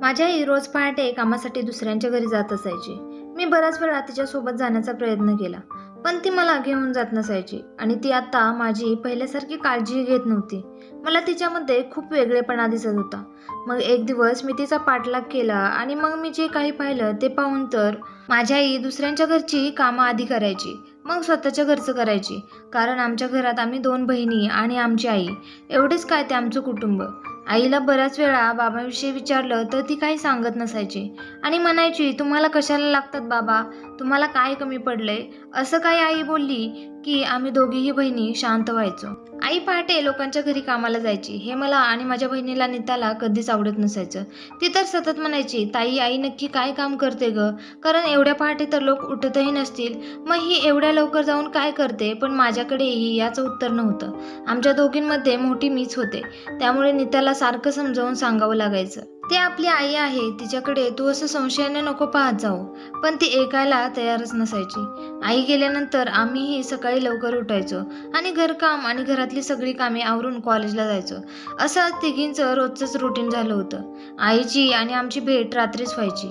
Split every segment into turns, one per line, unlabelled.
माझी आई रोज पहाटे कामासाठी दुसऱ्यांच्या घरी जात असायची. मी बऱ्याच वेळा तिच्यासोबत जाण्याचा प्रयत्न केला पण ती मला घेऊन जात नसायची आणि ती आता माझी पहिल्यासारखी काळजी घेत नव्हती. मला तिच्यामध्ये खूप वेगळेपणा दिसत होता. मग एक दिवस मी तिचा पाठलाग केला आणि मग मी जे काही पाहिलं ते पाहून तर माझी आई दुसऱ्यांच्या घरची कामं आधी करायची मग स्वतःच्या घरचं करायची. कारण आमच्या घरात आम्ही दोन बहिणी आणि आमची आई. एवढेच काय ते आमचं कुटुंब. आईला बऱ्याच वेळा बाबाविषयी विचारलं तर ती काही सांगत नसायची. आणि म्हणायची तुम्हाला कशाला लागतात बाबा? तुम्हाला काय कमी पडलंय? असं काही आई बोलली की आम्ही दोघीही बहिणी शांत व्हायचो. आई पहाटे लोकांच्या घरी कामाला जायची. हे मला आणि माझ्या बहिणीला नीताला कधीच आवडत नसायचं. ती तर सतत म्हणायची ताई आई नक्की काय काम करते ग? कारण एवढ्या पहाटे तर लोक उठतही नसतील. मग ही एवढ्या लवकर जाऊन काय करते? पण माझ्याकडेही याचं उत्तर नव्हतं. आमच्या दोघींमध्ये मोठी मीच होते. त्यामुळे नीताला सारखं समजावून सांगावं लागायचं. ते आपली आई आहे तिच्याकडे तू असं संशयाने नको पाहत जाऊ. पण ती ऐकायला तयारच नसायची. आई गेल्यानंतर आम्हीही सकाळी लवकर उठायचो आणि घरकाम आणि घरातली सगळी कामे आवरून कॉलेजला जायचो. असं तिघींचं रोजचंच रुटीन झालं होतं. आईची आणि आमची भेट रात्रीच व्हायची.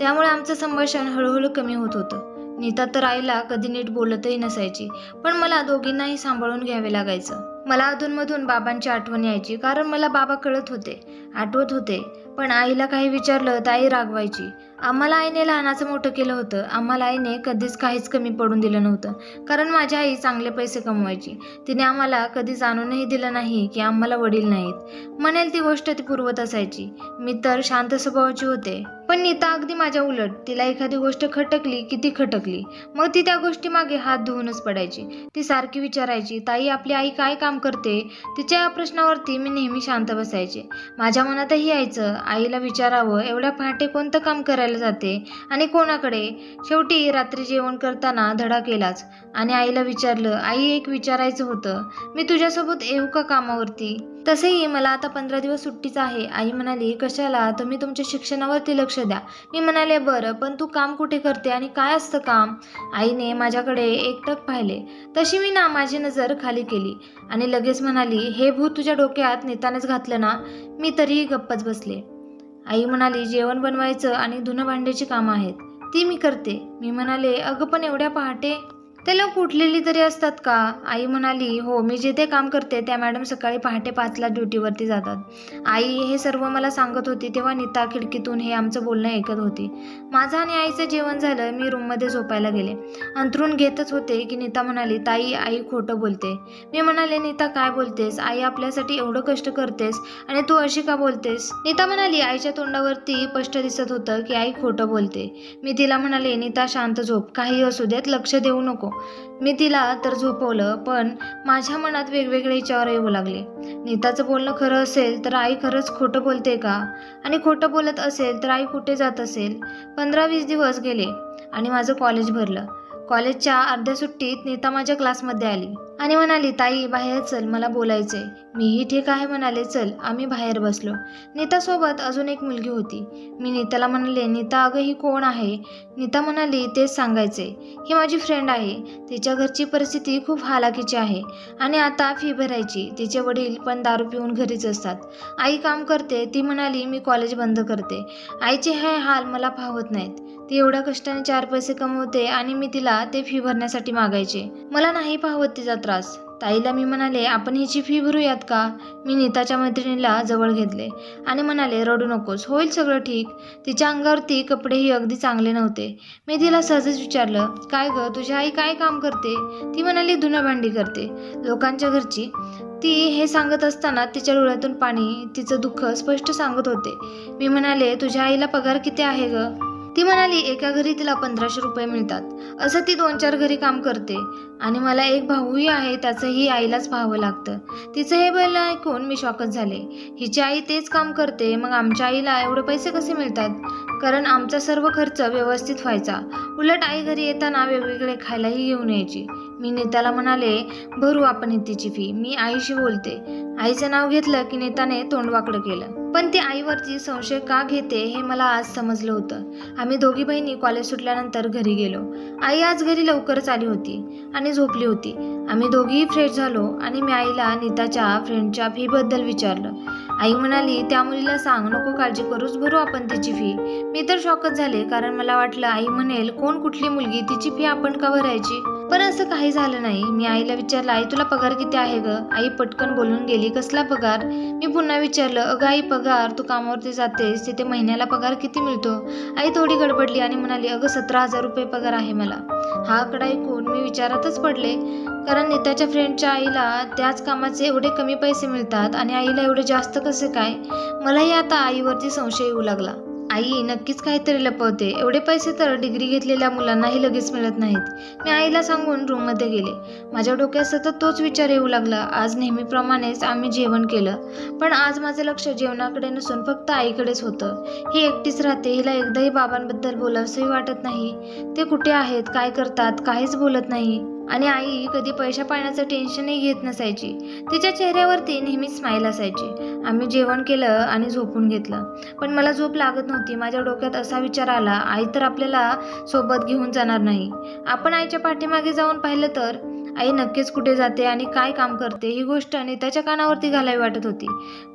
त्यामुळे आमचं संभाषण हळूहळू कमी होत होतं. नीता तर आईला कधी नीट बोलतही नसायची पण मला दोघींनाही सांभाळून घ्यावे लागायचं. मला अधूनमधून बाबांची आठवण यायची कारण मला बाबा कळत होते आठवत होते. पण आईला काही विचारलं तर आई रागवायची. आम्हाला आईने लहानाचं मोठं केलं होतं. आम्हाला आईने कधीच काहीच कमी पडून दिलं नव्हतं. कारण माझी आई चांगले पैसे कमवायची. तिने आम्हाला कधी जाणूनही दिलं नाही की आम्हाला वडील नाहीत. म्हणेल ती गोष्ट ती पुरवत असायची. मी तर शांत स्वभावाची होते. पण नीता अगदी माझ्या उलट तिला एखादी गोष्ट खटकली की ती खटकली. मग ती त्या गोष्टी मागे हात धुवूनच पडायची. ती सारखी विचारायची ताई आपली आई काय काम करते? तिच्या या प्रश्नावरती मी नेहमी शांत बसायचे. माझ्या मनातही यायचं आईला विचारावं एवढ्या पहाटे कोणतं काम करायला जाते आणि कोणाकडे? शेवटी रात्री जेवण करताना धडा केलाच आणि आईला विचारलं आई एक विचारायचं होतं. मी तुझ्यासोबत येऊ का कामावरती? तसेही मला आता पंधरा दिवस सुट्टीच आहे. आई म्हणाली कशाला? तुम्ही तुमच्या शिक्षणावरती लक्ष द्या. मी म्हणाले बरं पण तू काम कुठे करते आणि काय असतं काम? आईने माझ्याकडे एकटक पाहिले. तशी मी ना माझी नजर खाली केली आणि लगेच म्हणाली हे भूत तुझ्या डोक्यात नेतानेच घातलं ना? मी तरीही गप्पच बसले. आई म्हणाली जेवण बनवायचं आणि धुणं भांड्याची कामं आहेत. ती मी करते. मी म्हणाले अगं पण एवढ्या पहाटे ते लोक उठलेली तरी असतात का? आई म्हणाली हो मी जिथे काम करते त्या मॅडम सकाळी पहाटे पाचला ड्युटीवरती जातात. आई हे सर्व मला सांगत होती तेव्हा नीता खिडकीतून हे आमचं बोलणं ऐकत होती. माझं आणि आईचं जेवण झालं मी रूममध्ये झोपायला गेले. अंथरून घेतच होते की नीता म्हणाली ताई आई खोटं बोलते. मी म्हणाले नीता काय बोलतेस? आई आपल्यासाठी एवढं कष्ट करतेस आणि तू अशी का बोलतेस? नीता म्हणाली आईच्या तोंडावरती स्पष्ट दिसत होतं की आई खोटं बोलते. मी तिला म्हणाले नीता शांत झोप. काही असू देत लक्ष देऊ नको. मी तिला तर झोपवलं पण माझ्या मनात वेगवेगळे विचार येऊ लागले. नीताचं बोलणं खरं असेल तर आई खरंच खोटं बोलते का? आणि खोटं बोलत असेल तर आई कुठे जात असेल? पंधरा वीस दिवस गेले आणि माझं कॉलेज भरलं. कॉलेजच्या अर्ध्या सुट्टीत नीता माझ्या क्लासमध्ये आली. आणि म्हणाली ताई बाहेर चल मला बोलायचंय. मीही ठीक आहे म्हणाले चल आम्ही बाहेर बसलो. नीतासोबत अजून एक मुलगी होती. मी नीताला म्हणाले नीता अगं ही कोण आहे? नीता म्हणाली तेच सांगायचे ही माझी फ्रेंड आहे. तिच्या घरची परिस्थिती खूप हालाकीची आहे. आणि आता फी भरायची. तिचे वडील पण दारू पिऊन घरीच असतात. आई काम करते. ती म्हणाली मी कॉलेज बंद करते. आईचे हे हाल मला पाहत नाहीत. ती एवढ्या कष्टाने चार पैसे कमवते आणि मी तिला ते फी भरण्यासाठी मागायचे. मला नाही पाहवत तिचा त्रास. ताईला मी म्हणाले आपण हिची फी भरूयात का? मी नीताच्या मैत्रिणीला जवळ घेतले आणि म्हणाले रडू नकोस. होईल सगळं ठीक. तिच्या अंगावरती कपडेही अगदी चांगले नव्हते. मी तिला सहजच विचारलं काय गं तुझी आई काय काम करते? ती म्हणाली धुनाभांडी भांडी करते. लोकांच्या घरची. ती हे सांगत असताना तिच्या डोळ्यातून पाणी तिचं दुःख स्पष्ट सांगत होते. मी म्हणाले तुझ्या आईला पगार किती आहे गं? ती म्हणाली एका घरी तिला पंधराशे रुपये मिळतात. असं ती दोन चार घरी काम करते. आणि मला एक भाऊही आहे त्याचंही आईलाच पाहावं लागतं. तिचं हे बैल ऐकून मी शॉकच झाले. हिची आई तेच काम करते मग आमच्या आईला एवढे पैसे कसे मिळतात? कारण आमचा सर्व खर्च व्यवस्थित व्हायचा. उलट आई घरी येताना वेगवेगळे खायलाही घेऊन यायची. मी नेत्याला म्हणाले भरू आपण तिची फी. मी आईशी बोलते. आईचं नाव घेतलं की नेताने तोंडवाकडं केलं. पण ती आईवरती संशय का घेते हे मला आज समजलं होतं. आम्ही दोघी बहिणी कॉलेज सुटल्यानंतर घरी गेलो. आई आज घरी लवकरच आली होती आणि झोपली होती. आम्ही दोघीही फ्रेश झालो आणि मी आईला नीताच्या फ्रेंडच्या फीबद्दल विचारलं. आई म्हणाली त्या मुलीला सांग नको काळजी करूच भरू आपण तिची फी. मी तर शॉकच झाले कारण मला वाटलं आई म्हणेल कोण कुठली मुलगी तिची फी आपण का भरायची? पण असं काही झालं नाही. मी आईला विचारलं आई तुला पगार किती आहे ग? आई पटकन बोलून गेली कसला पगार? मी पुन्हा विचारलं अगं आई पगार तू कामावरती जातेस तिथे महिन्याला पगार किती मिळतो? आई थोडी गडबडली आणि म्हणाली अगं सतरा हजार रुपये पगार आहे मला. हा आकडा ऐकून मी विचारातच पडले. कारण नीताच्या फ्रेंडच्या आईला त्याच कामाचे एवढे कमी पैसे मिळतात आणि आईला एवढे जास्त कसे काय? मलाही आता आईवरती संशय येऊ लागला. आई नक्कीच काहीतरी लपवते. एवढे पैसे तर डिग्री घेतलेल्या मुलांनाही लगेच मिळत नाहीत. मी आईला सांगून रूममध्ये गेले. माझ्या डोक्यात सतत तोच विचार येऊ लागला. आज नेहमीप्रमाणेच आम्ही जेवण केलं. पण आज माझं लक्ष जेवणाकडे नसून फक्त आईकडेच होतं. ही एकटीच राहते. हिला एकदाही बाबांबद्दल बोलावंसंही वाटत नाही. ते कुठे आहेत? काय करतात? काहीच बोलत नाही. आणि आई कधी पैशा पाण्याचं टेन्शनही घेत नसायची. तिच्या चेहऱ्यावरती नेहमी स्माईल असायची. आम्ही जेवण केलं आणि झोपून घेतलं. पण मला झोप लागत नव्हती. माझ्या डोक्यात असा विचार आला आई तर आपल्याला सोबत घेऊन जाणार नाही. आपण आईच्या पाठीमागे जाऊन पाहिलं तर? आई नक्कीच कुठे जाते आणि काय काम करते ही गोष्ट नीताच्या कानावरती घालावी वाटत होती.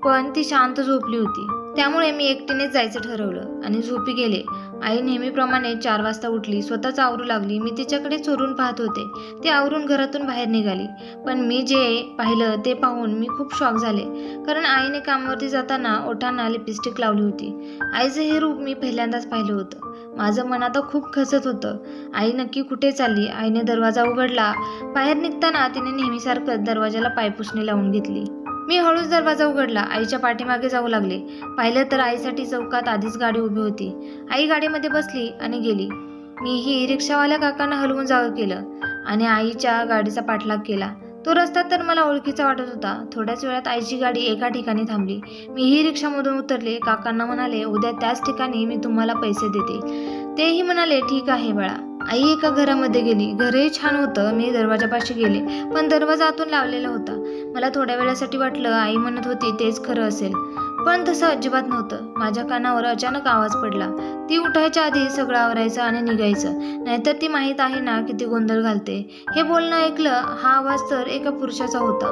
पण ती शांत झोपली होती. त्यामुळे मी एकटीनेच जायचं ठरवलं आणि झोपी गेले. आई नेहमीप्रमाणे चार वाजता उठली स्वतःच आवरू लागली. मी तिच्याकडे चोरून पाहत होते. ती आवरून घरातून बाहेर निघाली. पण मी जे पाहिलं ते पाहून मी खूप शॉक झाले. कारण आईने कामावरती जाताना ओठांना लिपस्टिक लावली होती. आईचं हे रूप मी पहिल्यांदाच पाहिलं होतं. माझं मन आता खूप खचत होतं. आई नक्की कुठे चालली? आईने दरवाजा उघडला. बाहेर निघताना तिने नेहमीसारखं दरवाजाला पायपुसणी लावून घेतली. मी हळूच दरवाजा उघडला. आईच्या पाठीमागे जाऊ लागले. पाहिलं तर आईसाठी चौकात आधीच गाडी उभी होती. आई गाडीमध्ये बसली आणि गेली. मीही रिक्षावाल्या काकांना हलवून जावं केलं आणि आईच्या गाडीचा पाठलाग केला. तो रस्ता तर मला ओळखीचा वाटत होता. थोड्याच वेळात आईची गाडी एका ठिकाणी थांबली. मीही रिक्षामधून उतरले. काकांना म्हणाले उद्या त्याच ठिकाणी मी तुम्हाला पैसे देते. तेही म्हणाले ठीक आहे बाळा. आई एका घरामध्ये गेली. घरही छान होतं. मी दरवाजापाशी गेले. पण दरवाजा आतून लावलेला होता. मला थोड्या वेळासाठी वाटलं आई म्हणत होती तेच खरं असेल. पण तसं अजिबात नव्हतं. माझ्या कानावर अचानक आवाज पडला. ती उठायच्या आधी सगळं आवरायचं आणि निघायचं. नाहीतर ती माहीत आहे ना किती गोंधळ घालते. हे बोलणं ऐकलं हा आवाज तर एका पुरुषाचा होता.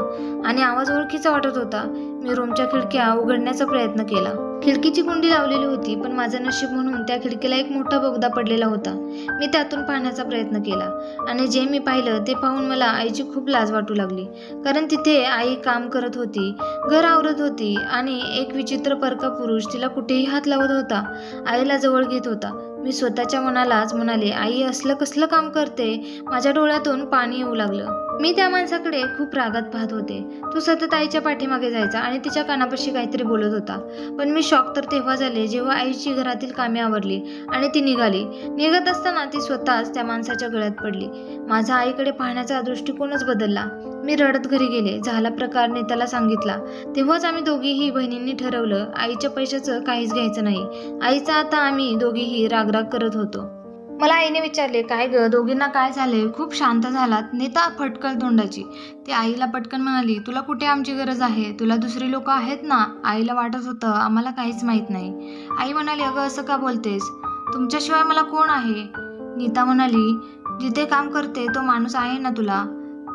आणि आवाज ओळखीचा वाटत होता. मी रूमच्या खिडक्या उघडण्याचा प्रयत्न केला. खिडकीची कुंडी लावलेली होती पण माझं नशीब म्हणून त्या खिडकीला एक मोठा बोगदा पडलेला होता. मी त्यातून पाहण्याचा प्रयत्न केला आणि जे मी पाहिलं ते पाहून मला आईची खूप लाज वाटू लागली. कारण तिथे आई काम करत होती घर आवरत होती आणि एक विचित्र परका पुरुष तिला कुठेही हात लावत होता. आईला जवळ घेत होता. मी स्वतःच्या मनालाच म्हणाले आई असलं कसलं काम करते? माझ्या डोळ्यातून पाणी येऊ लागलं. मी त्या माणसाकडे खूप रागात पाहत होते. तो सतत आईच्या पाठीमागे जायचा आणि तिच्या कानापाशी काहीतरी बोलत होता. पण मी शॉक तर तेव्हा झाले जेव्हा आईची घरातील कामे आवरली आणि ती निघाली. निघत असताना ती स्वतःच त्या माणसाच्या गळ्यात पडली. माझा आईकडे पाहण्याचा दृष्टिकोनच बदलला. मी रडत घरी गेले झाला प्रकार नेत्याला सांगितला. तेव्हाच आम्ही दोघीही बहिणींनी ठरवलं आईच्या पैशाचं काहीच घ्यायचं नाही. आईचा आता आम्ही दोघीही रागराग करत होतो. मला आईने विचारले काय ग दोघींना काय झाले खूप शांत झालात. नेता फटकल तोंडाची. ती आईला पटकन म्हणाली तुला कुठे आमची गरज आहे? तुला दुसरी लोक आहेत ना? आईला वाटत होतं आम्हाला काहीच माहीत नाही. आई म्हणाली अगं असं का बोलतेस? तुमच्याशिवाय मला कोण आहे? नीता म्हणाली जिथे काम करते तो माणूस आहे ना तुला.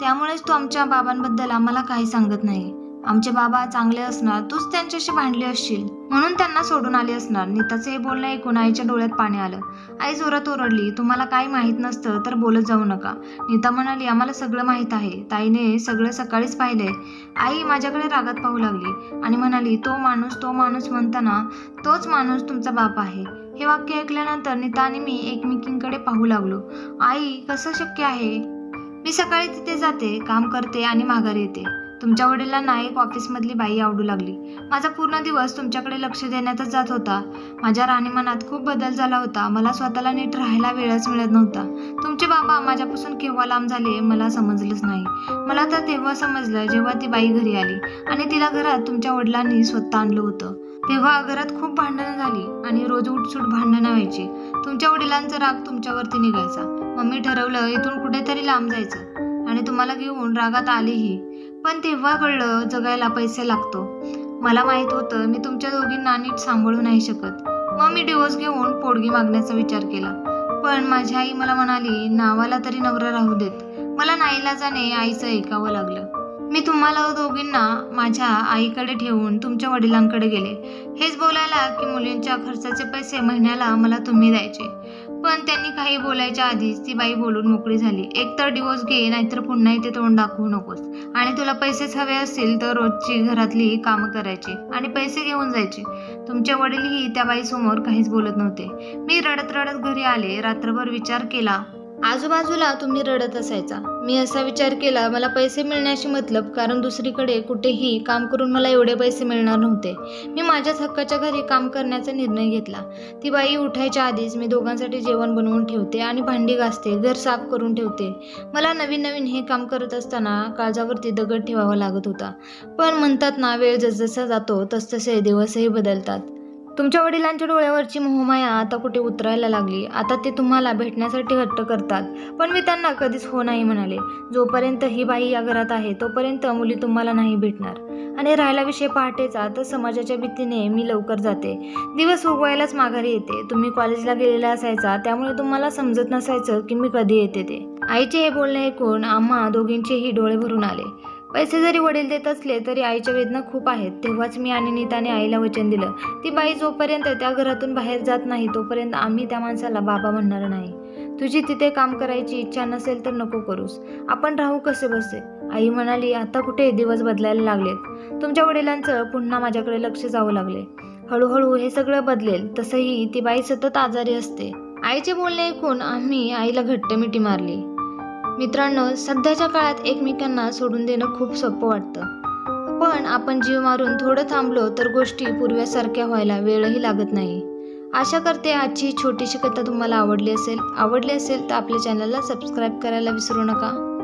त्यामुळेच तू आमच्या बाबांबद्दल आम्हाला काही सांगत नाही. आमचे बाबा चांगले असणार तूच त्यांच्याशी भांडली असशील. म्हणून त्यांना सोडून आली असणार. नीताचे हे बोलणं ऐकून आईच्या डोळ्यात पाणी आलं. आई जोरात ओरडली तुम्हाला काही माहीत नसतं तर बोलत जाऊ नका. नीता म्हणाली आम्हाला सगळं माहीत आहे. ताईने सगळं सकाळीच पाहिले आई माझ्याकडे रागात पाहू लागली आणि म्हणाली तो माणूस तो माणूस म्हणताना तोच माणूस तुमचा बाप आहे. हे वाक्य ऐकल्यानंतर नीता आणि मी एकमेकींकडे पाहू लागलो. आई कसं शक्य आहे? मी सकाळी तिथे जाते काम करते आणि माघारी येते. तुमच्या वडिलांना एक ऑफिसमधली बाई आवडू लागली. माझा पूर्ण दिवस तुमच्याकडे लक्ष देण्यातच जात होता. माझ्या राहणीमानात खूप बदल झाला होता. मला स्वतःला नीट राहायला वेळच मिळत नव्हता. तुमचे बाबा माझ्यापासून केव्हा लांब झाले मला समजलंच नाही. मला तर तेव्हा समजलं जेव्हा ती बाई घरी आली आणि तिला घरात तुमच्या वडिलांनी स्वतः आणलं होतं. तेव्हा घरात खूप भांडणं झाली आणि रोज उठसूट भांडणं व्हायची. तुमच्या वडिलांचा राग तुमच्यावरती निघायचा. मम्मी ठरवलं इथून कुठेतरी लांब जायचं आणि तुम्हाला घेऊन रागात आलीही. पण तेव्हा कळलं जगायला पैसे लागतो. मला माहीत होतं मी तुमच्या दोघींना नीट सांभाळू नाही शकत. मग मी डिवोर्स घेऊन पोडगी मागण्याचा विचार केला. पण माझी आई मला म्हणाली नावाला तरी नवरा राहू देत. मला नाईला जाणे आईचं ऐकावं लागलं. मी तुम्हाला दोघींना माझ्या आईकडे ठेवून तुमच्या वडिलांकडे गेले. हेच बोलायला की मुलींच्या खर्चाचे पैसे महिन्याला मला तुम्ही द्यायचे. पण त्यांनी काही बोलायच्या आधीच ती बाई बोलून मोकळी झाली. एक तर डिवोर्स घे नाहीतर पुन्हा इथे तोंड दाखवू नकोस. आणि तुला पैसेच हवे असतील तर रोजची घरातली कामं करायची आणि पैसे घेऊन जायचे. तुमचे वडीलही त्या बाईसमोर काहीच बोलत नव्हते. मी रडत रडत घरी आले रात्रभर विचार केला आजूबाजूला तुम्ही रडत असायचा. मी असा विचार केला मला पैसे मिळण्याशी मतलब कारण दुसरीकडे कुठेही काम करून मला एवढे पैसे मिळणार नव्हते. मी माझ्याच हक्काच्या घरी काम करण्याचा निर्णय घेतला. ती बाई उठायच्या आधीच मी दोघांसाठी जेवण बनवून ठेवते आणि भांडी घासते घर साफ करून ठेवते. मला नवीन नवीन हे काम करत असताना काळजावरती दगड ठेवावा लागत होता. पण म्हणतात ना वेळ जसजसा जातो तसतसे दिवसही बदलतात. तुमच्या वडिलांच्या डोळ्यावरची मोहमाया आता कुठे उतरायला लागली? आता ते तुम्हाला भेटण्यासाठी हट्ट करतात. पण मी त्यांना कधीच हो नाही म्हणाले. जोपर्यंत ही बाई या घरात आहे तोपर्यंत मुली तुम्हाला नाही भेटणार. आणि राहिला विषय पहाटेचा तर समाजाच्या भीतीने मी लवकर जाते. दिवस उगवायलाच माघारी येते. तुम्ही कॉलेजला गेलेला असायचा त्यामुळे तुम्हाला समजत नसायचं की मी कधी येते ते. आईचे हे बोलणे ऐकून आम्हा दोघींचेही डोळे भरून आले. पैसे जरी वडील देत असले तरी आईच्या वेदना खूप आहेत. तेव्हाच मी आणि नीताने आईला वचन दिलं. ती बाई जोपर्यंत त्या घरातून बाहेर जात नाही तोपर्यंत आम्ही त्या माणसाला बाबा म्हणणार नाही. तुझी तिथे काम करायची इच्छा नसेल तर नको करूस. आपण राहू कसे बसे? आई म्हणाली आता कुठे दिवस बदलायला लागलेत? तुमच्या वडिलांचं पुन्हा माझ्याकडे लक्ष जावं लागले. हळूहळू हे सगळं बदलेल तसंही ती बाई सतत आजारी असते. आईचे बोलणे ऐकून आम्ही आईला घट्ट मिठी मारली. मित्रांनो सध्याच्या काळात एकमेकांना सोडून देणं खूप सोपं वाटतं. पण आपण जीव मारून थोडं थांबलो तर गोष्टी पूर्व्यासारख्या व्हायला वेळही लागत नाही. आशा करते आजची छोटीशी कथा तुम्हाला आवडली असेल. आवडली असेल तर आपल्या चॅनलला सबस्क्राईब करायला विसरू नका.